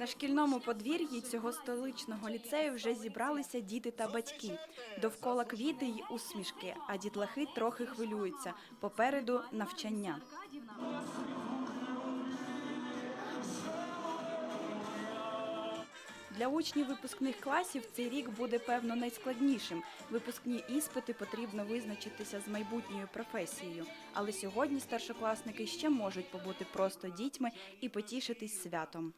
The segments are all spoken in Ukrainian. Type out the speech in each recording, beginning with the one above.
На шкільному подвір'ї цього столичного ліцею вже зібралися діти та батьки. Довкола квіти й усмішки, а дітлахи трохи хвилюються. Попереду навчання. Для учнів випускних класів цей рік буде певно найскладнішим. Випускні іспити потрібно визначитися з майбутньою професією. Але сьогодні старшокласники ще можуть побути просто дітьми і потішитись святом.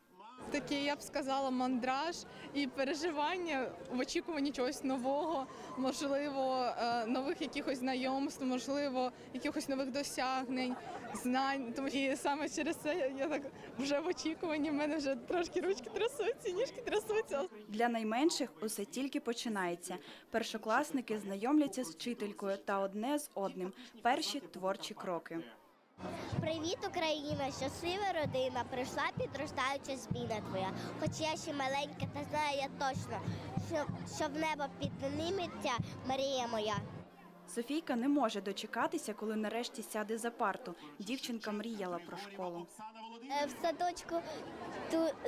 Такий, я б сказала, мандраж і переживання в очікуванні чогось нового, можливо, е, нових якихось знайомств, можливо, якихось нових досягнень, знань. Тому і саме через це я, так вже в очікуванні. в мене вже трошки ручки трясуться, ніжки трясуться. Для найменших усе тільки починається. Першокласники знайомляться з вчителькою та одне з одним перші творчі кроки. Привіт, Україна! Щаслива родина! Прийшла підростаюча зміна твоя. Хоч я ще маленька, та знаю я точно, що, що в небо підніметься Марія моя. Софійка не може дочекатися, коли нарешті сяде за парту. Дівчинка мріяла про школу. Е, В садочку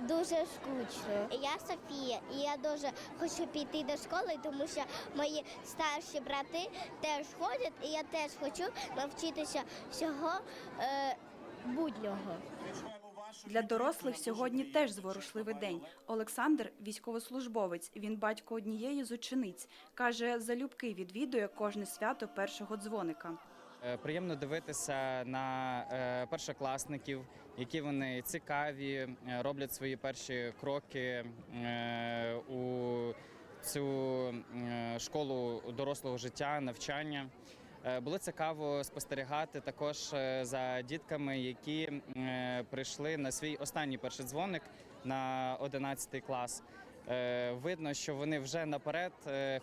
дуже скучно. Я Софія, і я дуже хочу піти до школи, тому що мої старші брати теж ходять, і я теж хочу навчитися всього е, буднього. Для дорослих сьогодні теж зворушливий день. Олександр військовослужбовець. Він батько однієї з учениць. Каже, залюбки відвідує кожне свято першого дзвоника. Е, Приємно дивитися на е, першокласників, які вони цікаві, е, роблять свої перші кроки у цю школу дорослого життя, навчання. Е, Було цікаво спостерігати також е, за дітками, які е, прийшли на свій останній перший дзвоник на 11 клас. Видно, що вони вже наперед,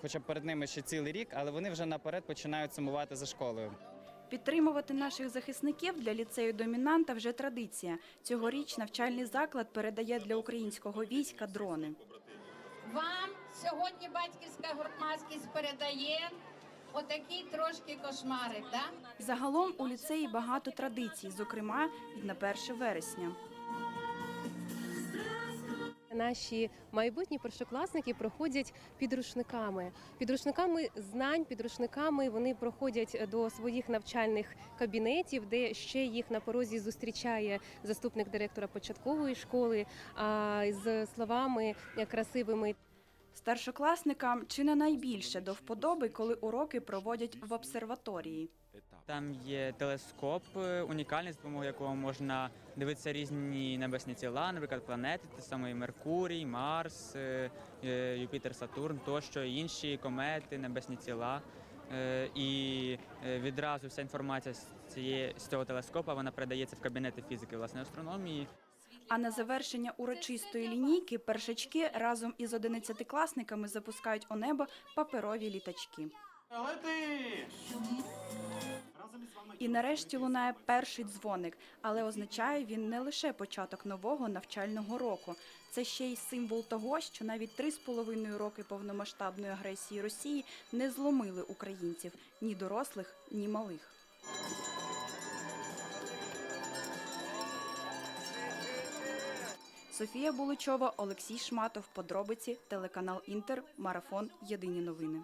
хоча перед ними ще цілий рік, але вони вже наперед починають сумувати за школою. Підтримувати наших захисників для ліцею домінанта вже традиція. Цьогоріч навчальний заклад передає для українського війська дрони. Вам сьогодні батьківська громадськість передає отакий трошки кошмарик, да? Загалом у ліцеї багато традицій, зокрема на 1 вересня. Наші майбутні першокласники проходять підручниками, підручниками знань, підручниками вони проходять до своїх навчальних кабінетів, де ще їх на порозі зустрічає заступник директора початкової школи а, з словами красивими. Старшокласникам чи не найбільше до вподоби, коли уроки проводять в обсерваторії. Там є телескоп, е, унікальний, з допомогою якого можна дивитися різні небесні тіла, наприклад, планети, те саме Меркурій, Марс, е, е, Юпітер, Сатурн тощо, інші комети, небесні тіла. І відразу вся інформація з цієї з цього телескопа вона передається в кабінети фізики власне астрономії. А на завершення урочистої лінійки першачки разом із одинадцятикласниками запускають у небо паперові літачки. І нарешті лунає перший дзвоник, але означає він не лише початок нового навчального року. Це ще й символ того, що навіть три з половиною роки повномасштабної агресії Росії не зломили українців ні дорослих, ні малих. Софія Буличова, Олексій Шматов. Подробиці, телеканал Інтер, Марафон. Єдині новини.